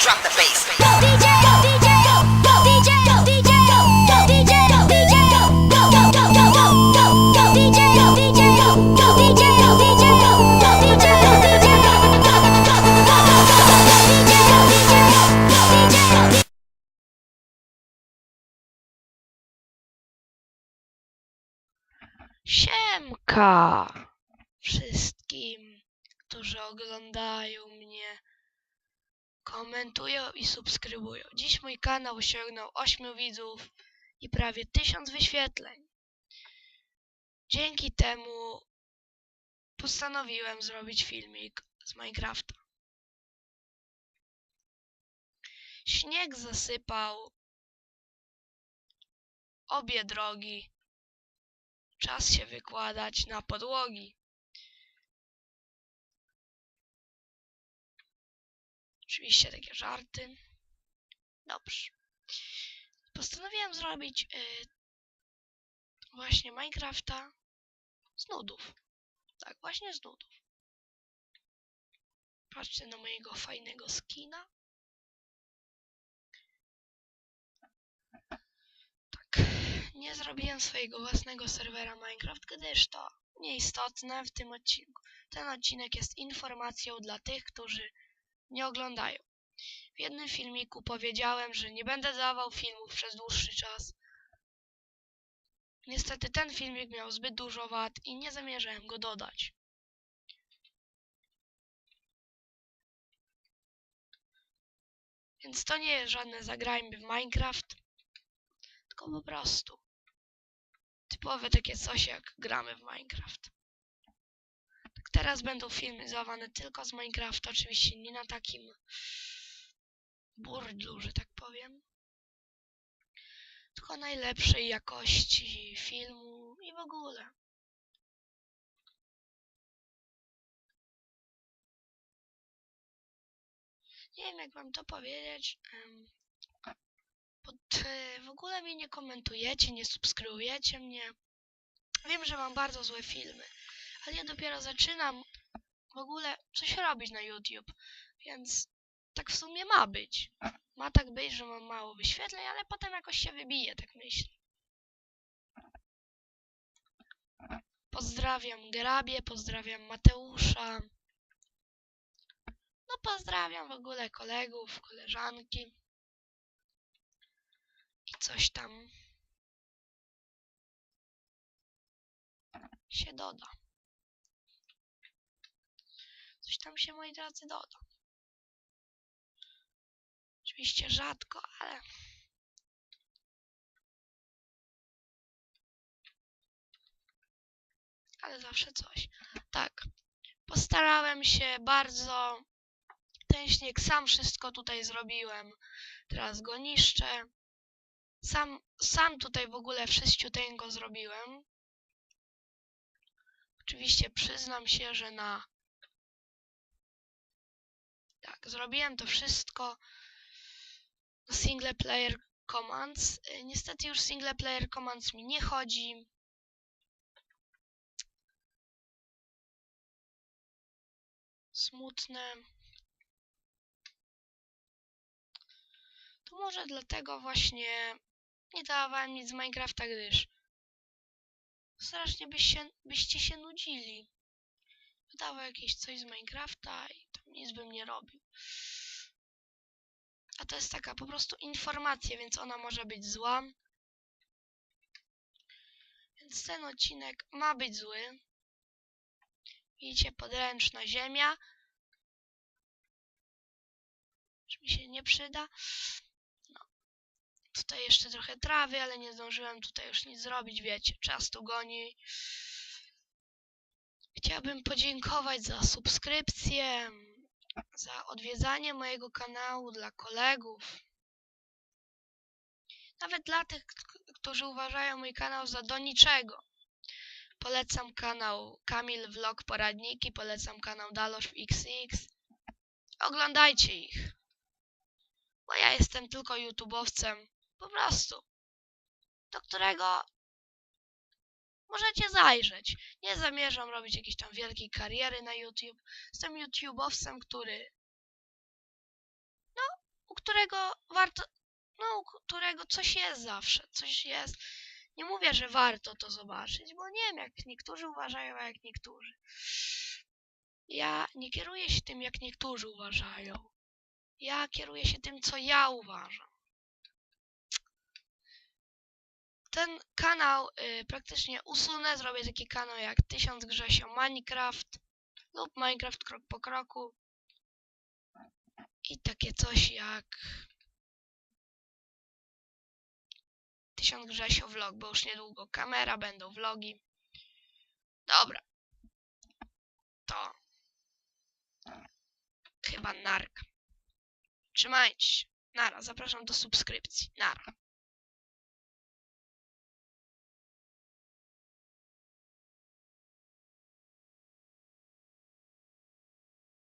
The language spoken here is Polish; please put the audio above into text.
drop the bass. Siemka wszystkim, którzy oglądają mnie komentują i subskrybują. Dziś mój kanał osiągnął 8 widzów i prawie 1000 wyświetleń. Dzięki temu postanowiłem zrobić filmik z Minecrafta. Śnieg zasypał obie drogi. Czas się wykładać na podłogi. Oczywiście takie żarty. Dobrze. Postanowiłem zrobić y, właśnie Minecrafta z nudów. Tak, właśnie z nudów. Patrzcie na mojego fajnego skina. Tak, nie zrobiłem swojego własnego serwera Minecraft, gdyż to nieistotne w tym odcinku. Ten odcinek jest informacją dla tych, którzy nie oglądają. W jednym filmiku powiedziałem, że nie będę dawał filmów przez dłuższy czas. Niestety ten filmik miał zbyt dużo wad i nie zamierzałem go dodać. Więc to nie jest żadne zagrajmy w Minecraft, tylko po prostu typowe takie coś jak gramy w Minecraft. Teraz będą filmy zdawane tylko z Minecrafta, oczywiście nie na takim burdlu, że tak powiem. Tylko najlepszej jakości filmu i w ogóle. Nie wiem jak wam to powiedzieć. Pod, e, w ogóle mnie nie komentujecie, nie subskrybujecie mnie. Wiem, że mam bardzo złe filmy, ale ja dopiero zaczynam w ogóle coś robić na YouTube, więc tak w sumie ma być. Ma tak być, że mam mało wyświetleń, ale potem jakoś się wybije, tak myślę. Pozdrawiam Grabie, pozdrawiam Mateusza. No pozdrawiam w ogóle kolegów, koleżanki. I coś tam się doda. Coś tam się, moi drodzy, doda. Oczywiście rzadko, ale ale zawsze coś. Tak. Postarałem się bardzo. Ten śnieg sam wszystko tutaj zrobiłem. Teraz go niszczę. Sam, sam tutaj w ogóle wszyściuteńko zrobiłem. Oczywiście przyznam się, że na... Tak, zrobiłem to wszystko single player commands. Y, Niestety już single player commands mi nie chodzi. Smutne. To może dlatego właśnie nie dawałem nic z Minecrafta, gdyż strasznie byście się nudzili. Wydawał jakieś coś z Minecrafta i nic bym nie robił. A to jest taka po prostu informacja, więc ona może być zła. Więc ten odcinek ma być zły. Widzicie, podręczna ziemia. Czy mi się nie przyda? No. Tutaj jeszcze trochę trawy, ale nie zdążyłem tutaj już nic zrobić, wiecie, czas tu goni. Chciałbym podziękować za subskrypcję, za odwiedzanie mojego kanału dla kolegów. Nawet dla tych, którzy uważają mój kanał za do niczego. Polecam kanał Kamil Vlog Poradniki, polecam kanał Dalosz XX. Oglądajcie ich. Bo ja jestem tylko YouTubeowcem, po prostu, do którego możecie zajrzeć. Nie zamierzam robić jakiejś tam wielkiej kariery na YouTube. Jestem YouTubeowcem, który no, którego warto, no, u którego coś jest zawsze, coś jest. Nie mówię, że warto to zobaczyć, bo nie wiem, jak niektórzy uważają, a jak niektórzy. Ja nie kieruję się tym, jak niektórzy uważają. Ja kieruję się tym, co ja uważam. Ten kanał y, praktycznie usunę, zrobię taki kanał jak 1000 Grzesio Minecraft lub Minecraft krok po kroku i takie coś jak 1000 Grzesio vlog, bo już niedługo kamera, będą vlogi. Dobra. To chyba narka. Trzymajcie się. Nara, zapraszam do subskrypcji. Nara.